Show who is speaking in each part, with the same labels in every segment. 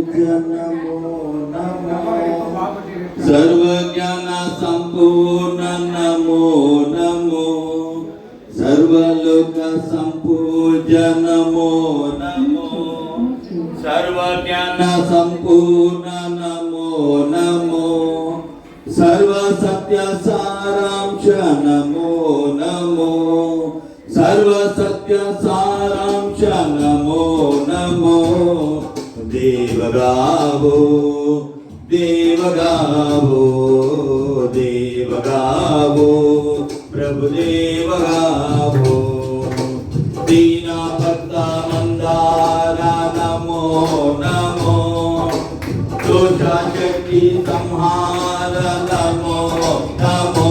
Speaker 1: నమో నమో సర్వజ్ఞాన సంపూర్ణ నమో నమో సర్వలోక సంపూజ నమో నమో సర్వజ్ఞాన సంపూర్ణ నమో నమో సర్వ సత్య సారాంశ నమో నమో సర్వ సత్య సారాంశ నమో నమో దేవగావో దేవగావో దేవగావో ప్రభు దేవగావో. దీనభక్త మందార నమో నమో దోష శక్తి సంహార నమో నమో.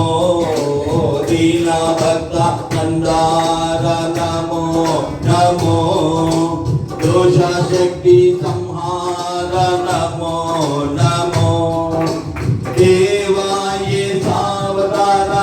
Speaker 1: దీనభక్త మందార నమో నమో దోష శక్తి సంహార నమో నమో దేవాయే సావతార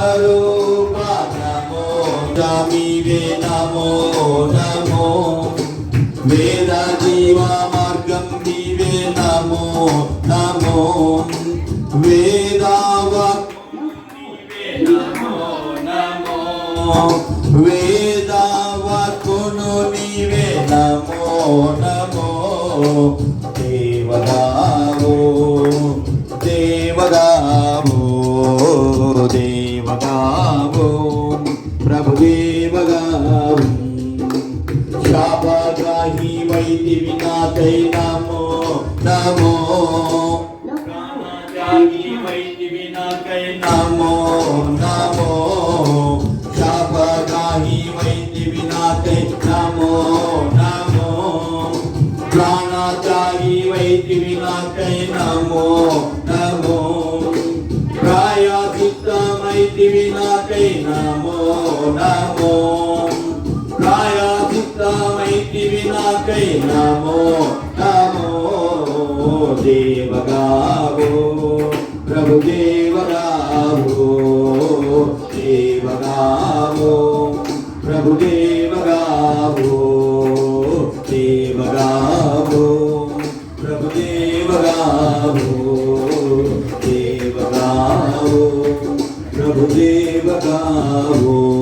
Speaker 1: స్వరూప నమో నమివే నమో నమో వేద జీవ మార్గం నీవే నమో నమో వేదావక్ నమో నమో వేదావకును నీవే నమో నమో దేవదావో దేవదావో దేవ ప్రభు దేవగావు. శాపగ్రాహి వైద్య వినాథై నమో నమో. నమో ప్రాయచిత్తమైతి వినాకై నమో నమో ప్రాయచిత్తమైతి వినాకై నమో నమో దేవగావో ప్రభు దేవగావో దేవగావో ప్రభు దేవగావో దేవగావో ప్రభు దేవగావో దేవగావో ప్రభు దేవగావో ఆమేన్